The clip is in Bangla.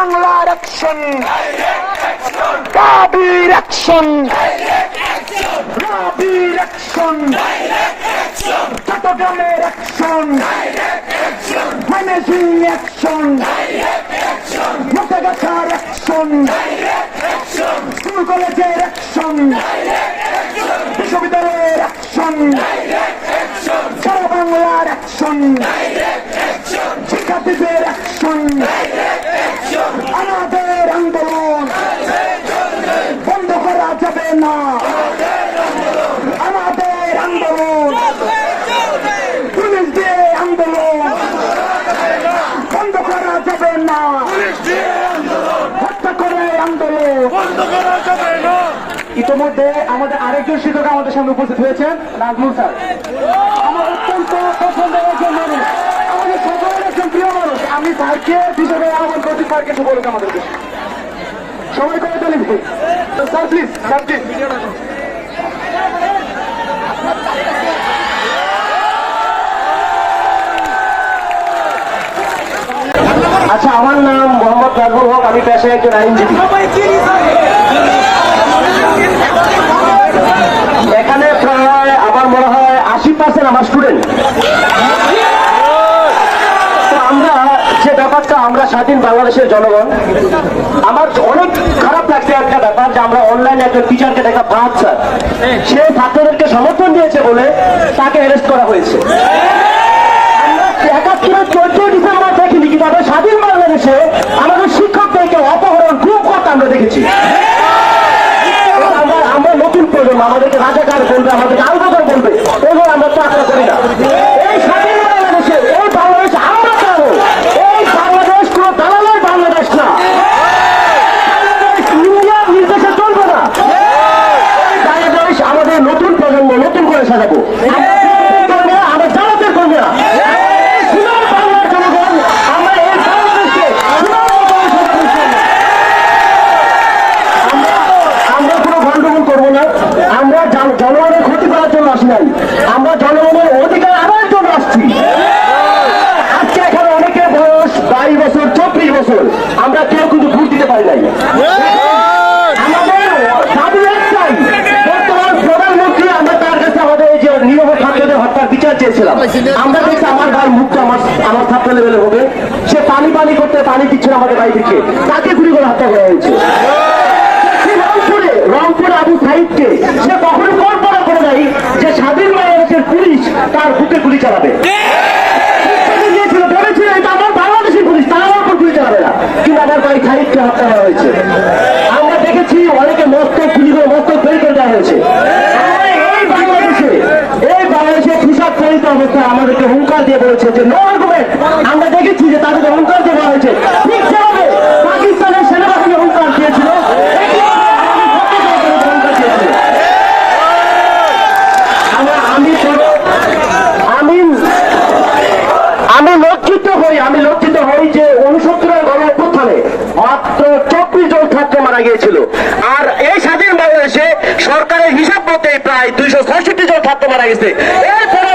অ্যাকশন দাবির অ্যাকশন দাবির অ্যাকশন চট্টগ্রামের অ্যাকশন ময়মনসিং অ্যাকশন মুক্তাগাছার অ্যাকশন স্কুল কলেজের অ্যাকশন বিশ্ববিদ্যালয়ের অ্যাকশন সারা বাংলার অ্যাকশন শিক্ষার্থীদের অ্যাকশন আমাদের আন্দোলন বন্ধ করা যাবে না আমাদের আন্দোলন পুলিশ দিয়ে আন্দোলন বন্ধ করা যাবে না হত্যা করে আন্দোলন ইতিমধ্যে আমাদের আরেকজন শিক্ষক আমাদের সামনে উপস্থিত হয়েছেন, নাজমুল স্যার। আমার অত্যন্ত পছন্দের একজন মানুষ আমাদের সকলের একজন প্রিয় মানুষ আমি স্যারকে হিসেবে আমার প্রতি স্যারকে এসে বলুক আমাদেরকে। সবাই করে স্যার প্লিজ স্যার প্লিজ আচ্ছা আমার নাম মোহাম্মদ নাজমুল হক, আমি পেশায় একজন আইনজীবী। এখানে প্রায়, আমার মনে হয়, আশি পার্সেন্ট আমার স্টুডেন্ট তো আমরা যে ব্যাপারটা আমরা স্বাধীন বাংলাদেশের জনগণ, আমার অনেক খারাপ লাগছে একটা ব্যাপার যে আমরা অনলাইনে একজন টিচারকে দেখা স্যার সে ছাত্রদেরকে সমর্থন দিয়েছে বলে তাকে অ্যারেস্ট করা হয়েছে। একাত্তরের চোদ্দই ডিসেম্বর দেখিনি স্বাধীন বাংলাদেশে আমাদের শিক্ষকদেরকে অপহরণ খুব আমরা দেখেছি। আমরা নতুন প্রজন্ম, আমাদেরকে রাজাকার বলবে, আমাদেরকে বলবে এগুলো আমরা তো আশা করি না এই স্বাধীন বাংলাদেশে এই বাংলাদেশ আমরা চাবো এই বাংলাদেশ কোন দালালের বাংলাদেশ না বাংলাদেশ ইন্ডিয়ার নির্দেশে চলবে না এই বাংলাদেশ আমাদের নতুন প্রজন্ম নতুন করে সাজাবো কর্মীরা আমরা জামাতের কর্মীরা এই সোনার বাংলার জনগণ আমরা এই বাংলাদেশকে সোনার বাংলায় সাজাবো ইনশাআল্লাহ। আমরা আমরা কোনো গন্ডগোল করব না আমরা জন- জনগণের ক্ষতি করার জন্য আসি নাই। আমরা জনগণের অধিকার আদায়ের জন্য আসছি। আজকে এখানে অনেকের বয়স বাইশ বছর, চব্বিশ বছর। আমরা কেউ কিন্তু ভোট দিতে পারি নাই। চেয়েছিলাম। আমরা দেখছি আমার ভাই মুক্ত, আমার আমার ছাত্র সে পানি পানি করতে পানি দিচ্ছে না আমাদের বাড়ি থেকে তাকে গুলি করে হত্যা করা হয়েছে। রংপুরে রংপুরে আবু সাইদকে সে কখনো কল্পনা করে নাই যে স্বাধীন বাংলাদেশের পুলিশ তার বুকে গুলি চালাবে। আমাদেরকে হুঙ্কার দিয়ে বলেছে যে নো আর্গুমেন্ট আমরা দেখেছি যে তাদেরকে হুঙ্কার দিয়ে বলা হয়েছে ঠিক যেভাবে পাকিস্তানের সেনাবাহিনী হুঙ্কার দিয়েছিল একই আমাদের হুঙ্কার দিয়েছিল। আমরা- আমি আমি আমি লজ্জিত হই আমি লজ্জিত হই যে উনসত্তরের গণ অভ্যুত্থানে মাত্র চব্বিশ জন ছাত্র মারা গিয়েছিল। আর এই স্বাধীন বাংলাদেশে সরকারের হিসাব মতে প্রায় দুইশো জন ছাত্র মারা গেছে। এরপরে